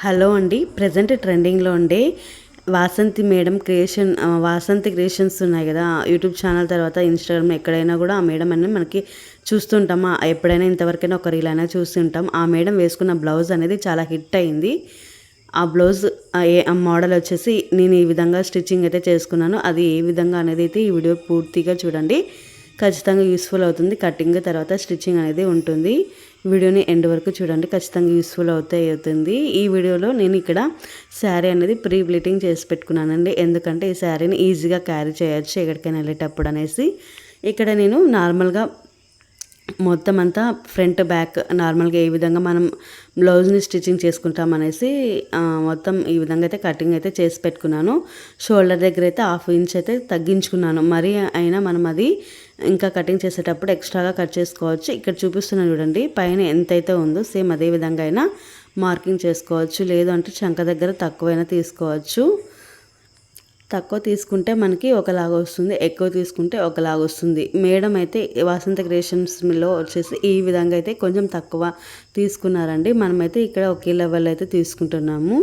Hello అండి. Present ట్రెండింగ్లో ఉండే Vasanthi madam creation Vasanthi creations ఉన్నాయి కదా. యూట్యూబ్ ఛానల్ తర్వాత ఇన్స్టాగ్రామ్ ఎక్కడైనా కూడా ఆ మేడం అనేది మనకి చూస్తుంటాం. ఆ, ఎప్పుడైనా ఇంతవరకైనా ఒక రీల్ అయినా చూస్తుంటాం. ఆ మేడం వేసుకున్న బ్లౌజ్ అనేది చాలా హిట్ అయింది. ఆ బ్లౌజ్ ఏ- ఆ మోడల్ వచ్చేసి నేను ఈ విధంగా స్టిచ్చింగ్ అయితే చేసుకున్నాను. అది ఏ విధంగా అనేది అయితే ఈ వీడియో పూర్తిగా చూడండి. ఖచ్చితంగా యూస్ఫుల్ అవుతుంది. కటింగ్ తర్వాత స్టిచ్చింగ్ అనేది ఉంటుంది. వీడియోని ఎండ్ వరకు చూడండి. ఖచ్చితంగా యూస్ఫుల్ అవుతాయి అవుతుంది. ఈ వీడియోలో నేను ఇక్కడ శారీ అనేది ప్రీ బ్లీటింగ్ చేసి పెట్టుకున్నానండి. ఎందుకంటే ఈ శారీని ఈజీగా క్యారీ చేయొచ్చు ఎక్కడికైనా వెళ్ళేటప్పుడు అనేసి. ఇక్కడ నేను నార్మల్గా మొత్తం అంతా ఫ్రంట్ బ్యాక్ నార్మల్గా ఏ విధంగా మనం బ్లౌజ్ని స్టిచ్చింగ్ చేసుకుంటాం అనేసి మొత్తం ఈ విధంగా అయితే కటింగ్ అయితే చేసి పెట్టుకున్నాను. షోల్డర్ దగ్గర అయితే హాఫ్ ఇంచ్ అయితే తగ్గించుకున్నాను. మరి అయినా మనం అది ఇంకా కటింగ్ చేసేటప్పుడు ఎక్స్ట్రాగా కట్ చేసుకోవచ్చు. ఇక్కడ చూపిస్తున్నాను చూడండి పైన ఎంతైతే ఉందో సేమ్ అదే విధంగా అయినా మార్కింగ్ చేసుకోవచ్చు. లేదంటే చంక దగ్గర తక్కువైనా తీసుకోవచ్చు. తక్కువ తీసుకుంటే మనకి ఒకలాగా వస్తుంది ఎక్కువ తీసుకుంటే ఒకలాగా వస్తుంది. మేడం అయితే వసంత క్రియేషన్స్లో వచ్చేసి ఈ విధంగా అయితే కొంచెం తక్కువ తీసుకున్నారండి. మనమైతే ఇక్కడ ఒకే లెవెల్ అయితే తీసుకుంటున్నాము.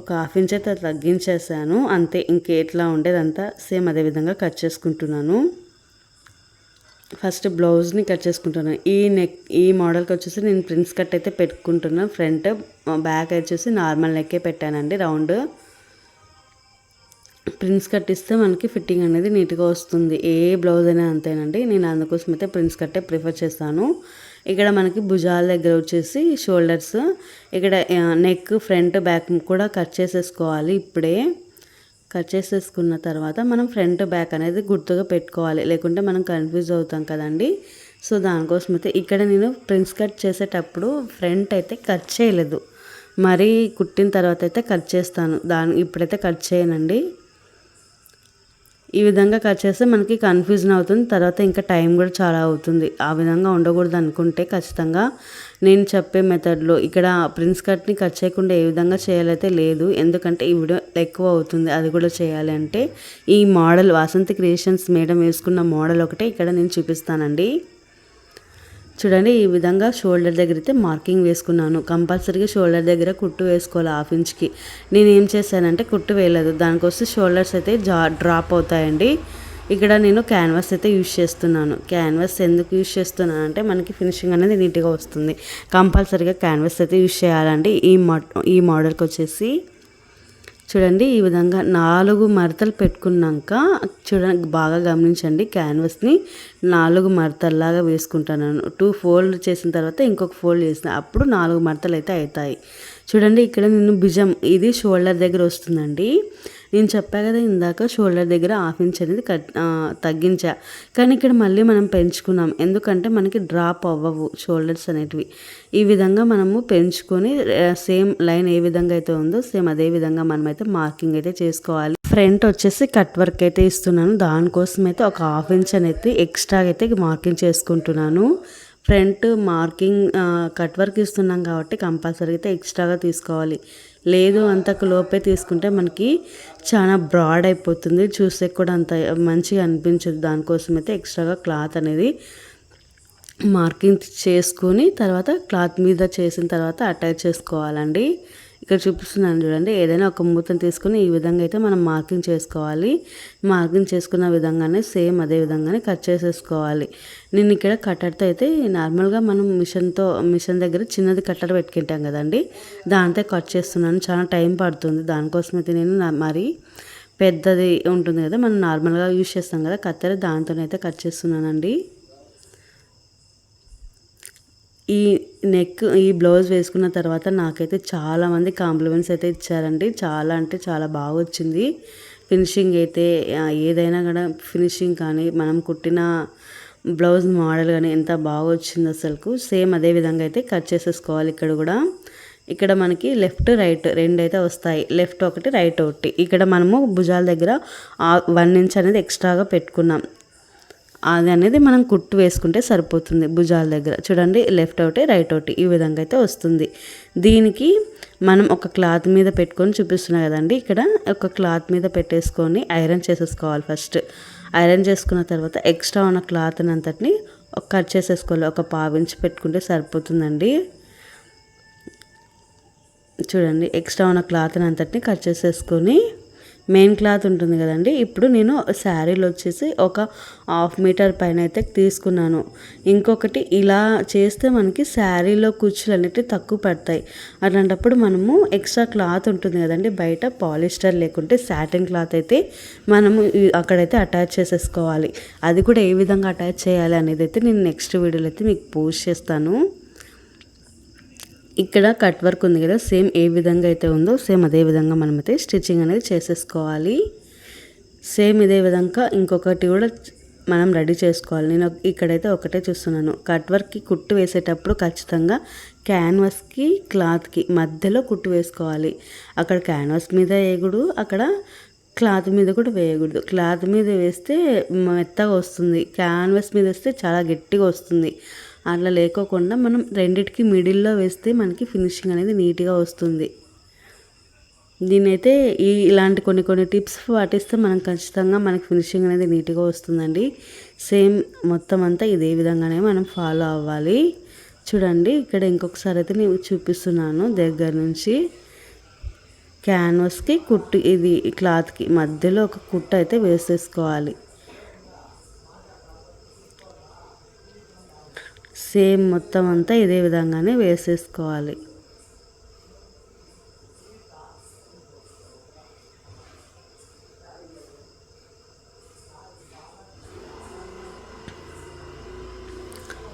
ఒక హాఫ్ ఇంచ్ అయితే తగ్గించేసాను. అంతే ఇంకే ఎట్లా ఉండేదంతా సేమ్ అదే విధంగా కట్ చేసుకుంటున్నాను. ఫస్ట్ బ్లౌజ్ని కట్ చేసుకుంటున్నాను. ఈ నెక్ ఈ మోడల్కి వచ్చేసి నేను ప్రిన్స్ కట్ అయితే పెట్టుకుంటున్నాను ఫ్రంట్ బ్యాక్ వచ్చేసి నార్మల్ నెక్కే పెట్టానండి రౌండ్ ప్రిన్స్ కట్ ఇస్తే మనకి ఫిట్టింగ్ అనేది నీట్గా వస్తుంది. ఏ బ్లౌజ్ అయినా అంతేనండి. నేను అందుకోసం అయితే ప్రిన్స్ కట్టే ప్రిఫర్ చేస్తాను. ఇక్కడ మనకి భుజాల దగ్గర వచ్చేసి షోల్డర్స్ ఇక్కడ నెక్ ఫ్రంట్ బ్యాక్ కూడా కట్ చేసేసుకోవాలి ఇప్పుడే. కట్ చేసేసుకున్న తర్వాత మనం ఫ్రంట్ బ్యాక్ అనేది గుర్తుగా పెట్టుకోవాలి. లేకుంటే మనం కన్ఫ్యూజ్ అవుతాం కదండి. సో దానికోసం అయితే ఇక్కడ నేను ప్రిన్స్ కట్ చేసేటప్పుడు ఫ్రంట్ అయితే కట్ చేయలేదు. మరీ కుట్టిన తర్వాత అయితే కట్ చేస్తాను. దాని ఇప్పుడైతే కట్ చేయనండి. ఈ విధంగా కట్ చేస్తే మనకి కన్ఫ్యూజన్ అవుతుంది. తర్వాత ఇంకా టైం కూడా చాలా అవుతుంది. ఆ విధంగా ఉండకూడదు అనుకుంటే ఖచ్చితంగా నేను చెప్పే మెథడ్లో ఇక్కడ ప్రిన్స్ కట్ని కట్ చేయకుండా ఏ విధంగా చేయాలైతే లేదు. ఎందుకంటే ఈ వీడియో ఎక్కువ అవుతుంది. అది కూడా చేయాలి అంటే ఈ మోడల్ వాసంతి క్రియేషన్స్ మేడం వేసుకున్న మోడల్ ఒకటే ఇక్కడ నేను చూపిస్తానండి. చూడండి ఈ విధంగా షోల్డర్ దగ్గర అయితే మార్కింగ్ వేసుకున్నాను. కంపల్సరీగా షోల్డర్ దగ్గర కుట్టు వేసుకోవాలి హాఫ్ ఇంచ్కి. నేను ఏం చేశానంటే కుట్టు వేయలేదు. దానికోసం షోల్డర్స్ అయితే జా డ్రాప్ అవుతాయండి. ఇక్కడ నేను క్యాన్వాస్ అయితే యూజ్ చేస్తున్నాను. క్యాన్వాస్ ఎందుకు యూజ్ చేస్తున్నాను అంటే మనకి ఫినిషింగ్ అనేది నీట్గా వస్తుంది. కంపల్సరీగా క్యాన్వాస్ అయితే యూజ్ చేయాలండి. ఈ మో ఈ మోడల్కి వచ్చేసి చూడండి ఈ విధంగా నాలుగు మడతలు పెట్టుకున్నాక చూడండి బాగా గమనించండి క్యాన్వాస్ని. నాలుగు మడతల్లాగా వేసుకుంటాను టూ ఫోల్డ్ చేసిన తర్వాత ఇంకొక ఫోల్డ్ చేసిన అప్పుడు నాలుగు మడతలు అయితే అవుతాయి. చూడండి ఇక్కడ నేను భుజం ఇది షోల్డర్ దగ్గర వస్తుందండి. నేను చెప్పా కదా ఇందాక షోల్డర్ దగ్గర హాఫ్ ఇంచ్ అనేది కట్ తగ్గించా. కానీ ఇక్కడ మళ్ళీ మనం పెంచుకున్నాం. ఎందుకంటే మనకి డ్రాప్ అవ్వవు షోల్డర్స్ అనేటివి. ఈ విధంగా మనము పెంచుకొని సేమ్ లైన్ ఏ విధంగా అయితే ఉందో సేమ్ అదే విధంగా మనమైతే మార్కింగ్ అయితే చేసుకోవాలి. ఫ్రంట్ వచ్చేసి కట్ వర్క్ అయితే ఇస్తున్నాను. దానికోసం అయితే ఒక హాఫ్ ఇంచ్ అనేది ఎక్స్ట్రా అయితే మార్కింగ్ చేసుకుంటున్నాను. ఫ్రంట్ మార్కింగ్ కట్ వర్క్ ఇస్తున్నాం కాబట్టి కంపల్సరీ అయితే ఎక్స్ట్రాగా తీసుకోవాలి. లేదు అంతకు లోపే తీసుకుంటే మనకి చాలా బ్రాడ్ అయిపోతుంది. చూసే కూడా అంత మంచిగా అనిపించదు. దానికోసం అయితే ఎక్స్ట్రాగా క్లాత్ అనేది మార్కింగ్ చేసుకొని తర్వాత క్లాత్ మీద చేసిన తర్వాత అటాచ్ చేసుకోవాలండి. ఇక్కడ చూపిస్తున్నాను చూడండి. ఏదైనా ఒక మూతను తీసుకుని ఈ విధంగా అయితే మనం మార్కింగ్ చేసుకోవాలి. మార్కింగ్ చేసుకున్న విధంగానే సేమ్ అదే విధంగానే కట్ చేసేసుకోవాలి. నేను ఇక్కడ కట్టర్తో అయితే నార్మల్గా మనం మిషన్తో మిషన్ దగ్గర చిన్నది కట్టర్ పెట్టుకుంటాం కదండి. దాంతో కట్ చేస్తున్నాను. చాలా టైం పడుతుంది. దానికోసం అయితే నేను మరి పెద్దది ఉంటుంది కదా మనం నార్మల్గా యూజ్ చేస్తాం కదా కత్తెర దాంతోనైతే కట్ చేస్తున్నానండి. ఈ నెక్ ఈ బ్లౌజ్ వేసుకున్న తర్వాత నాకైతే చాలామంది కాంప్లిమెంట్స్ అయితే ఇచ్చారండి. చాలా అంటే చాలా బాగా వచ్చింది. ఫినిషింగ్ అయితే ఏదైనా కూడా ఫినిషింగ్ కానీ మనం కుట్టిన బ్లౌజ్ మోడల్ కానీ ఎంత బాగా వచ్చింది అసలుకు. సేమ్ అదే విధంగా అయితే కట్ చేసేసుకోవాలి ఇక్కడ కూడా. ఇక్కడ మనకి లెఫ్ట్ రైట్ రెండు అయితే వస్తాయి. లెఫ్ట్ ఒకటి రైట్ ఒకటి. ఇక్కడ మనము భుజాల దగ్గర వన్ ఇంచ్ అనేది ఎక్స్ట్రాగా పెట్టుకున్నాం. అది అనేది మనం కుట్టు వేసుకుంటే సరిపోతుంది భుజాల దగ్గర. చూడండి లెఫ్ట్ ఒకటి రైట్ ఒకటి ఈ విధంగా అయితే వస్తుంది. దీనికి మనం ఒక క్లాత్ మీద పెట్టుకొని చూపిస్తున్నా కదండి ఇక్కడ ఒక క్లాత్ మీద పెట్టేసుకొని ఐరన్ చేసేసుకోవాలి ఫస్ట్ ఐరన్ చేసుకున్న తర్వాత ఎక్స్ట్రా ఉన్న క్లాత్ అంతటిని కట్ చేసేసుకోవాలి ఒక పావించి పెట్టుకుంటే సరిపోతుందండి. చూడండి ఎక్స్ట్రా ఉన్న క్లాత్ని అంతటిని కట్ చేసేసుకొని మెయిన్ క్లాత్ ఉంటుంది కదండి. ఇప్పుడు నేను శారీలు వచ్చేసి ఒక హాఫ్ మీటర్ పైన అయితే తీసుకున్నాను. ఇంకొకటి ఇలా చేస్తే మనకి శారీలో కుచ్చులు అనేవి తక్కువ పడతాయి. అలాంటప్పుడు మనము ఎక్స్ట్రా క్లాత్ ఉంటుంది కదండి. బయట పాలిస్టర్ లేకుంటే సాటిన్ క్లాత్ అయితే మనము అక్కడైతే అటాచ్ చేసేసుకోవాలి. అది కూడా ఏ విధంగా అటాచ్ చేయాలి అనేది అయితే నేను నెక్స్ట్ వీడియోలో అయితే మీకు పోస్ట్ చేస్తాను. ఇక్కడ కట్ వర్క్ ఉంది కదా సేమ్ ఏ విధంగా అయితే ఉందో సేమ్ అదే విధంగా మనమైతే స్టిచ్చింగ్ అనేది చేసేసుకోవాలి. సేమ్ ఇదే విధంగా ఇంకొకటి కూడా మనం రెడీ చేసుకోవాలి. నేను ఇక్కడైతే ఒకటే చూస్తున్నాను. కట్ వర్క్కి కుట్టు వేసేటప్పుడు ఖచ్చితంగా క్యాన్వాస్కి క్లాత్కి మధ్యలో కుట్టు వేసుకోవాలి. అక్కడ క్యాన్వాస్ మీద వేయకూడదు అక్కడ క్లాత్ మీద కూడా వేయకూడదు. క్లాత్ మీద వేస్తే మెత్తగా వస్తుంది. క్యాన్వాస్ మీద వేస్తే చాలా గట్టిగా వస్తుంది. అట్లా లేకోకుండా మనం రెండిటికి మిడిల్లో వేస్తే మనకి ఫినిషింగ్ అనేది నీట్గా వస్తుంది. దీనైతే ఈ ఇలాంటి కొన్ని కొన్ని టిప్స్ పాటిస్తే మనం ఖచ్చితంగా మనకి ఫినిషింగ్ అనేది నీట్గా వస్తుందండి. సేమ్ మొత్తం అంతా ఇదే విధంగానే మనం ఫాలో అవ్వాలి. చూడండి ఇక్కడ ఇంకొకసారి అయితే నేను చూపిస్తున్నాను దగ్గర నుంచి. క్యాన్వాస్కి కుట్టు ఇది క్లాత్కి మధ్యలో ఒక కుట్టు అయితే వేసేసుకోవాలి. సేమ్ మొత్తం అంతా ఇదే విధంగానే వేసేసుకోవాలి.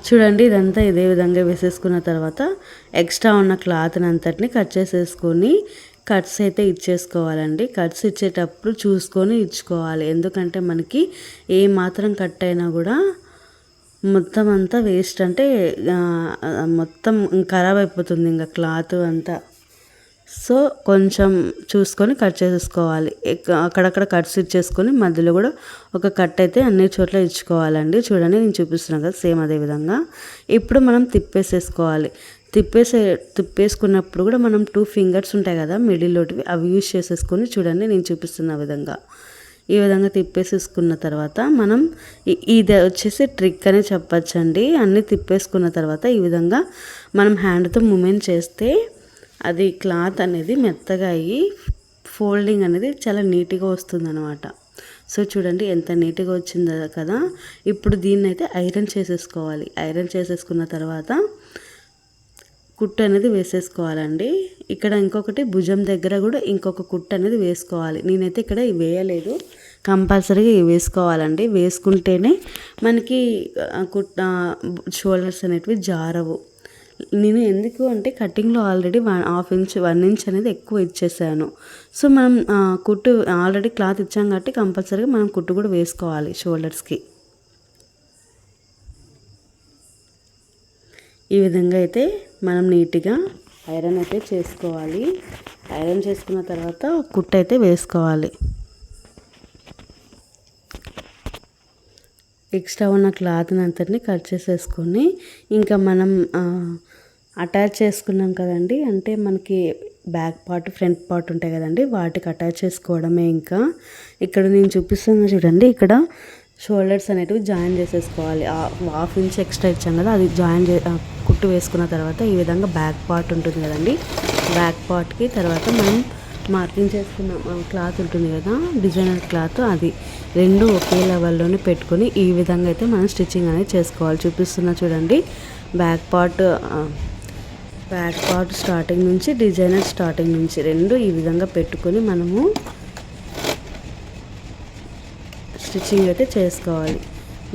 చూడండి ఇదంతా ఇదే విధంగా వేసేసుకున్న తర్వాత ఎక్స్ట్రా ఉన్న క్లాత్ని అంతటిని కట్ చేసేసుకొని కట్స్ అయితే ఇచ్చేసుకోవాలండి. కట్స్ ఇచ్చేటప్పుడు చూసుకొని ఇచ్చుకోవాలి. ఎందుకంటే మనకి ఏ మాత్రం కట్ అయినా కూడా మొత్తం అంతా వేస్ట్ అంటే మొత్తం ఖరాబ్ అయిపోతుంది ఇంకా క్లాత్ అంతా. సో కొంచెం చూసుకొని కట్ చేసేసుకోవాలి. అక్కడక్కడ కట్స్ ఇచ్చేసుకొని మధ్యలో కూడా ఒక కట్ అయితే అన్ని చోట్ల ఇచ్చుకోవాలండి. చూడండి నేను చూపిస్తున్నాను కదా సేమ్ అదే విధంగా. ఇప్పుడు మనం తిప్పేసేసుకోవాలి. తిప్పేసే తిప్పేసుకున్నప్పుడు కూడా మనం టూ ఫింగర్స్ ఉంటాయి కదా మిడిల్లోటివి అవి యూజ్ చేసేసుకొని చూడండి నేను చూపిస్తున్న విధంగా. ఈ విధంగా తిప్పేసేసుకున్న తర్వాత మనం ఇది వచ్చేసి ట్రిక్ అని చెప్పచ్చండి. అన్నీ తిప్పేసుకున్న తర్వాత ఈ విధంగా మనం హ్యాండ్తో మూమెంట్ చేస్తే అది క్లాత్ అనేది మెత్తగా అయ్యి ఫోల్డింగ్ అనేది చాలా నీట్గా వస్తుందన్నమాట. సో చూడండి ఎంత నీట్గా వచ్చిందో కదా. ఇప్పుడు దీన్ని అయితే ఐరన్ చేసేసుకోవాలి. ఐరన్ చేసేసుకున్న తర్వాత కుట్టు అనేది వేసేసుకోవాలండి. ఇక్కడ ఇంకొకటి భుజం దగ్గర కూడా ఇంకొక కుట్టు అనేది వేసుకోవాలి. నేనైతే ఇక్కడ వేయలేదు. కంపల్సరీగా వేసుకోవాలండి. వేసుకుంటేనే మనకి కుట్ట షోల్డర్స్ అనేటివి జారవు. నేను ఎందుకు అంటే కటింగ్లో already one half inch one inch అనేది ఎక్కువ ఇచ్చేసాను. సో మనం కుట్టు ఆల్రెడీ క్లాత్ ఇచ్చాం కాబట్టి కంపల్సరీగా మనం కుట్టు కూడా వేసుకోవాలి షోల్డర్స్కి. ఈ విధంగా అయితే మనం నీట్గా ఐరన్ అయితే చేసుకోవాలి. ఐరన్ చేసుకున్న తర్వాత కుట్టు అయితే వేసుకోవాలి. ఎక్స్ట్రా ఉన్న క్లాత్ని అంతటిని కట్ చేసేసుకొని ఇంకా మనం అటాచ్ చేసుకున్నాం కదండి. అంటే మనకి బ్యాక్ పార్ట్ ఫ్రంట్ పార్ట్ ఉంటాయి కదండి. వాటికి అటాచ్ చేసుకోవడమే ఇంకా. ఇక్కడ నేను చూపిస్తున్నా చూడండి ఇక్కడ షోల్డర్స్ అనేటివి జాయిన్ చేసేసుకోవాలి. హాఫ్ ఇంచ్ ఎక్స్ట్రా ఇచ్చాం కదా అది జాయిన్ చే కుట్టు వేసుకున్న తర్వాత ఈ విధంగా బ్యాక్ పార్ట్ ఉంటుంది కదండి. బ్యాక్ పార్ట్కి తర్వాత మనం మార్కింగ్ చేసుకున్న. క్లాత్ ఉంటుంది కదా డిజైనర్ క్లాత్ అది. రెండు ఒకే లెవెల్లోనే పెట్టుకొని ఈ విధంగా అయితే మనం స్టిచ్చింగ్ అనేది చేసుకోవాలి. చూపిస్తున్నా చూడండి. Back part back part starting నుంచి డిజైనర్ స్టార్టింగ్ నుంచి రెండు ఈ విధంగా పెట్టుకొని మనము స్టిచ్చింగ్ అయితే చేసుకోవాలి.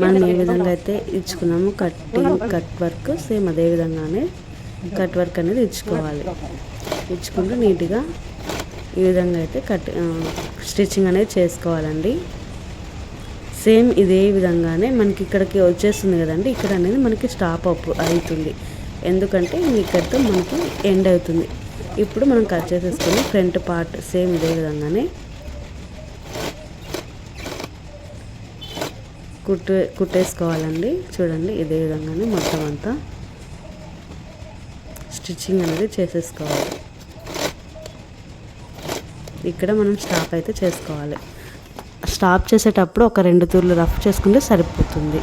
మనం ఏ విధంగా అయితే ఇచ్చుకున్నాము కట్టింగ్ కట్ వర్క్ సేమ్ అదే విధంగానే కట్ వర్క్ అనేది ఇచ్చుకోవాలి. ఇచ్చుకుంటూ నీట్గా ఈ విధంగా అయితే కట్ స్టిచ్చింగ్ అనేది చేసుకోవాలండి. సేమ్ ఇదే విధంగానే మనకి ఇక్కడికి వచ్చేస్తుంది కదండి ఇక్కడ అనేది మనకి స్టాప్ అప్ అవుతుంది. ఎందుకంటే ఇక్కడితో మనకి ఎండ్ అవుతుంది. ఇప్పుడు మనం కట్ చేసేసుకుని ఫ్రంట్ పార్ట్ సేమ్ ఇదే విధంగానే కుట్టు కుట్టేసుకోవాలండి. చూడండి ఇదే విధంగానే మొత్తం అంతా స్టిచ్చింగ్ అనేది చేసేసుకోవాలి. ఇక్కడ మనం స్టాప్ అయితే చేసుకోవాలి. స్టాప్ చేసేటప్పుడు ఒక రెండు తూర్లు రఫ్ చేసుకుంటే సరిపోతుంది.